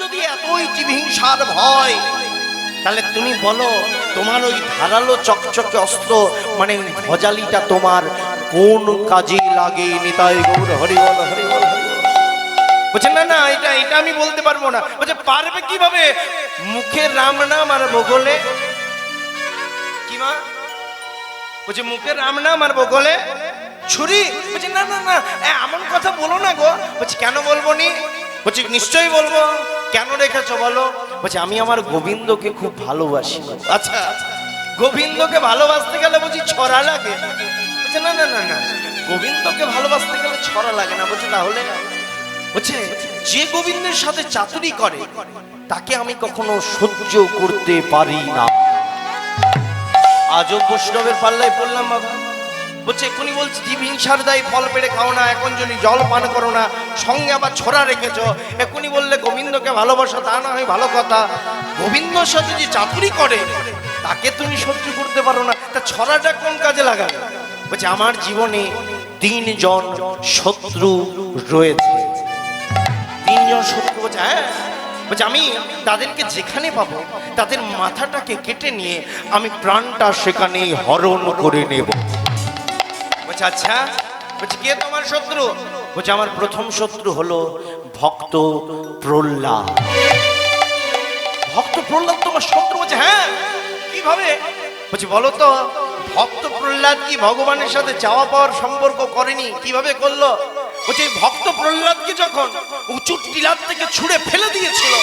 যদি এতই জীবহিংসার ভয়, তাহলে তুমি বলো, তোমার ওই ধারালো চকচকে অস্ত্র মানে ভজালিটা তোমার কোন কাজে লাগে? নিতাই গৌর, হরিবল হরিবল হরিবল। বলছে, না না, এটা এটা আমি বলতে পারব না। বলছে, পারবে কীভাবে? মুখে রাম নাম আর বগলে। কি মা? বলছে, মুখে রাম নাম আর বগলে ছুরি? বলছে, না না না এমন কথা বলো না গো। বলছে, কেন বলব নি? বলছি, নিশ্চয়ই বলব। কেন রেখেছো বলো? বলছে, আমি আমার গোবিন্দকে খুব ভালোবাসি। আচ্ছা গোবিন্দকে ভালোবাসতে গেলে বলছি ছড়া লাগে? বলছে, না না না না, গোবিন্দকে ভালোবাসতে গেলে ছড়া লাগে না। বলছে, তাহলে, বলছে, যে গোবিন্দের সাথে চাতুরি করে, তাকে আমি কখনো সহ্য করতে পারি না। আজও বৈষ্ণবের পাল্লায় পড়লাম বাবা। বলছে, এক্ষুনি বলছি জীব হিংসার দায়, ফল পেড়ে খাও না, এখন যদি জল পান করো না, সঙ্গে আবার ছোড়া রেখেছ, এক্ষুনি বললে গোবিন্দকে ভালোবাসা, তা না হয় ভালো কথা। গোবিন্দর সাথে যে চাতুরি করে, তাকে তুমি সহ্য করতে পারো না। তা ছড়াটা কোন কাজে লাগাবে বলছে, আমার জীবনে তিনজন শত্রু রয়েছে। তিনজন শত্রু বলছে হ্যাঁ? বলছে, আমি তাদেরকে যেখানে পাবো, তাদের মাথাটাকে কেটে নিয়ে আমি প্রাণটা সেখানে হরণ করে নেব। বলছে আচ্ছা বলছে, কে তোমার শত্রু? বলছে, আমার প্রথম শত্রু হলো ভক্ত প্রহ্লাদ। ভক্ত প্রহ্লাদ তোমার শত্রু বলছে হ্যাঁ কীভাবে? বলছি, বলো তো, ভক্ত প্রহ্লাদ কি ভগবানের সাথে চাওয়া পাওয়ার সম্পর্ক করেনি? কীভাবে করল? বলছে ভক্ত প্রহ্লাদকে যখন উঁচু টিলার থেকে ছুঁড়ে ফেলে দিয়েছিল,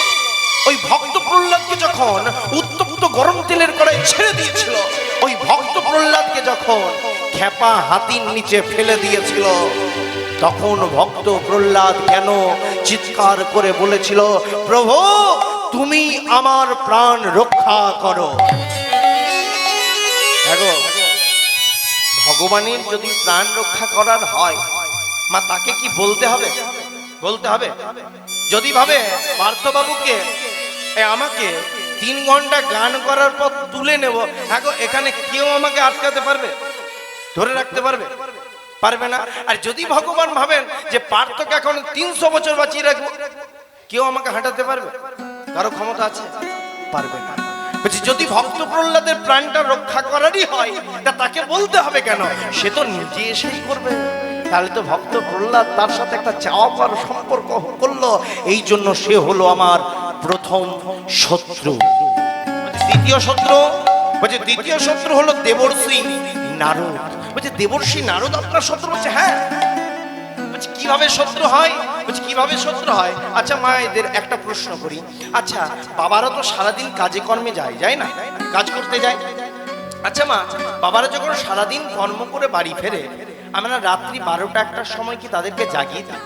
ওই ভক্ত প্রহ্লাদকে যখন উত্তপ্ত গরম তেলের কড়াই ছেড়ে দিয়েছিল, ওই ভক্ত প্রহ্লাদকে যখন খেপা হাতির নিচে ফেলে দিয়েছিল তখন ভক্ত প্রহ্লাদ কেন চিৎকার করে বলেছিল, প্রভু, তুমি আমার প্রাণ রক্ষা করো। ভগবানের যদি প্রাণ রক্ষা করার হয়, মা, তাকে কি বলতে হবে? বলতে হবে, যদি ভাবে পার্থবাবুকে আমাকে তিন ঘণ্টা গান করার পর তুলে নেব এখন এখানে কেউ আমাকে আটকাতে পারবে? ধরে রাখতে পারবে? পারবে না। আর যদি ভগবান ভাবেন যে পার্থকে এখন তিনশো বছর বাঁচিয়ে রাখব, কেউ আমাকে হাঁটাতে পারবে? কারও ক্ষমতা আছে? পারবে না। যদি ভক্ত প্রহ্লাদের প্রাণটা রক্ষা করারই হয়, তা তাকে বলতে হবে কেন? সে তো নিজে এসেই করবে। তাহলে তো ভক্ত প্রহ্লাদ তার সাথে একটা চাওয়া পাওয়ার সম্পর্ক করল। এই জন্য সে হলো আমার প্রথম শত্রু। দ্বিতীয় শত্রু? বলছে, দ্বিতীয় শত্রু হলো দেবর্ষি নারদ। বলছে দেবর্ষী নারদ আপনার শত্রু। বলছে হ্যাঁ। বলছে, কীভাবে শত্রু হয়? বলছে, কীভাবে শত্রু হয়? আচ্ছা মা, এদের একটা প্রশ্ন করি। আচ্ছা বাবারা তো সারাদিন কাজে কর্মে যায় যায় না? কাজ করতে যায়? আচ্ছা মা, বাবারা যখন সারাদিন কর্ম করে বাড়ি ফেরে, আমরা রাত্রি বারোটা একটার সময় কি তাদেরকে জাগিয়ে দিই?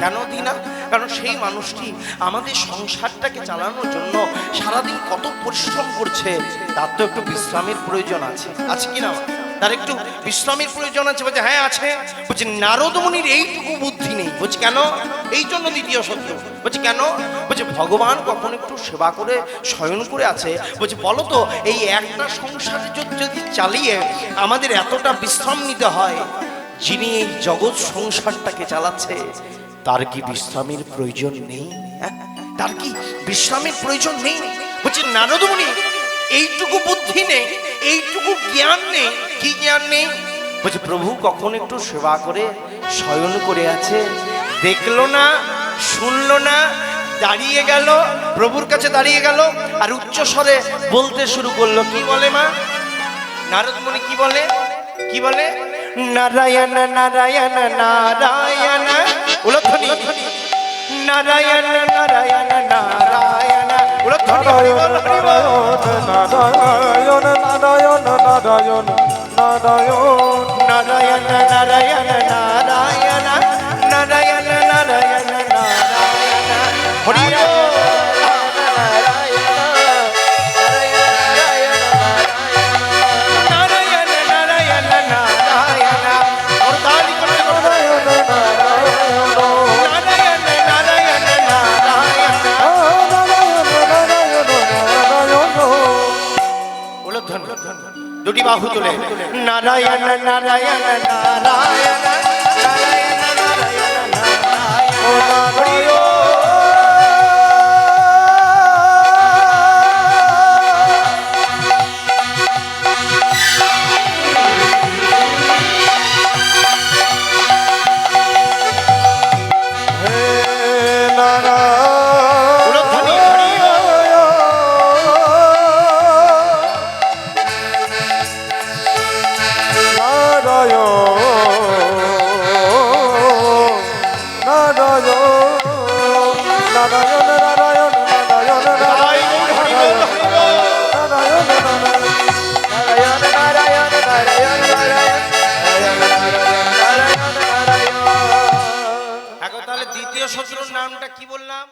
কেন দিই না? কারণ সেই মানুষটি আমাদের সংসারটাকে চালানোর জন্য সারাদিন কত পরিশ্রম করছে, তার তো একটু বিশ্রামের প্রয়োজন আছে। আছে কি না? তার একটু বিশ্রামের প্রয়োজন আছে, বলছে হ্যাঁ আছে। বলছে, নারদমণির এইটুকু বুদ্ধি নেই। বলছে, কেন? এই জন্য দ্বিতীয় সত্য বলছে, কেন? বলছে, ভগবান কখন একটু সেবা করে, শয়ন করে আছে। বলছে, বলো তো, এই একটা সংসার যদি চালিয়ে আমাদের এতটা বিশ্রাম নিতে হয়, যিনি এই জগৎ সংসারটাকে চালাচ্ছে তার কি বিশ্রামের প্রয়োজন নেই? হ্যাঁ? তার কি বিশ্রামের প্রয়োজন নেই? বলছে, নারদমণি, এইটুকু বুদ্ধি নেই, এইটুকু জ্ঞান নেই, কি জ্ঞান নেই? বলছে, প্রভু কখন একটু সেবা করে শয়ন করে আছে? দেখল না, শুনলো না, দাঁড়িয়ে গেল, প্রভুর কাছে দাঁড়িয়ে গেল, আর উচ্চ স্বরে বলতে শুরু করল, কি বলে মা? নারদমণি কি বলে? কি বলে? নারায়ণ নারায়ণ নারায়ণ উলধ্বনি নারায়ণ নারায়ণ নারায়ণ। উলধ্বনি হরি বল হরি বল নারায়ণ নারায়ণ নারায়ণ নারায়ণ। নারায়ণ নারায়ণ নারায়ণ। নারায়ণ নারায়ণ দুটি বাহু তুলে। নারায়ণ নারায়ণ নারায়ণ নারায়ণ নারায়ণ নারায়ণ শত্রুর নামটা কি বললাম?